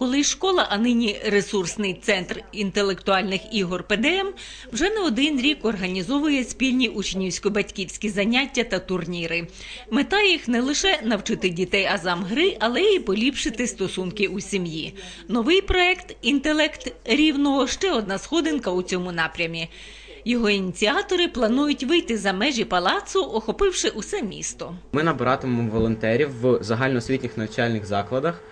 Колись школа, а нині ресурсний центр інтелектуальних ігор ПДМ вже не один рік організовує спільні учнівсько-батьківські заняття та турніри. Мета їх не лише навчити дітей азам гри, але й поліпшити стосунки у сім'ї. Новий проект Інтелект рівного ще одна сходинка у цьому напрямі. Його ініціатори планують вийти за межі палацу, охопивши усе місто. Ми набиратимемо волонтерів в загальноосвітніх навчальних закладах,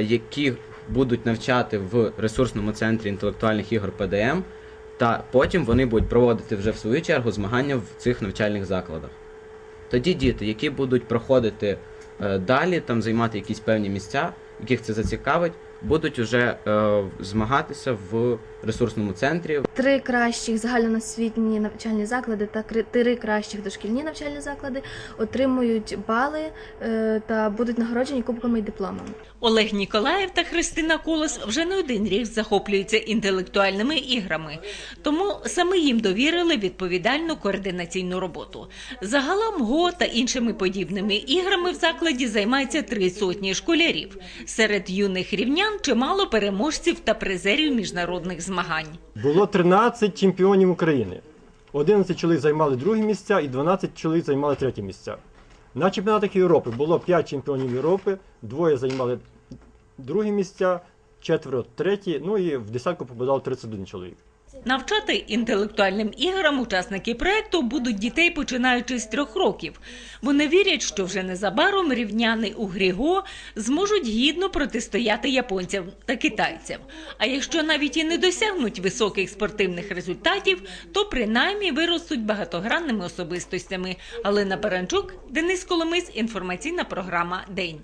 які будуть навчати в ресурсному центрі інтелектуальних ігор ПДМ, та потім вони будуть проводити вже в свою чергу змагання в цих навчальних закладах. Тоді діти, які будуть проходити е, далі, там займати якісь певні місця, яких це зацікавить, будуть вже е, змагатися в ресурсному центрі Три кращих загальноосвітні навчальні заклади та три кращих дошкільні навчальні заклади отримують бали е, та будуть нагороджені кубками і дипломами. Олег Ніколаєв та Христина Колос вже не один рік захоплюються інтелектуальними іграми, тому саме їм довірили відповідальну координаційну роботу. Загалом ГО та іншими подібними іграми в закладі займаються три сотні школярів. Серед юних рівнян чимало переможців та призерів міжнародних змагань. Було 13 чемпіонів України. 11 чоловік займали другі місця і 12 чоловік займали треті місця. На чемпіонатах Європи було 5 чемпіонів Європи, двоє займали другі місця, четверо треті, ну і в десятку попадало 31 чоловік. Навчати інтелектуальним іграм учасники проекту будуть дітей починаючи з трьох років. Вони вірять, що вже незабаром рівняни у Гріго зможуть гідно протистояти японцям та китайцям. А якщо навіть і не досягнуть високих спортивних результатів, то принаймні виростуть багатогранними особистостями. Галина Баранчук, Денис Коломис, інформаційна програма День.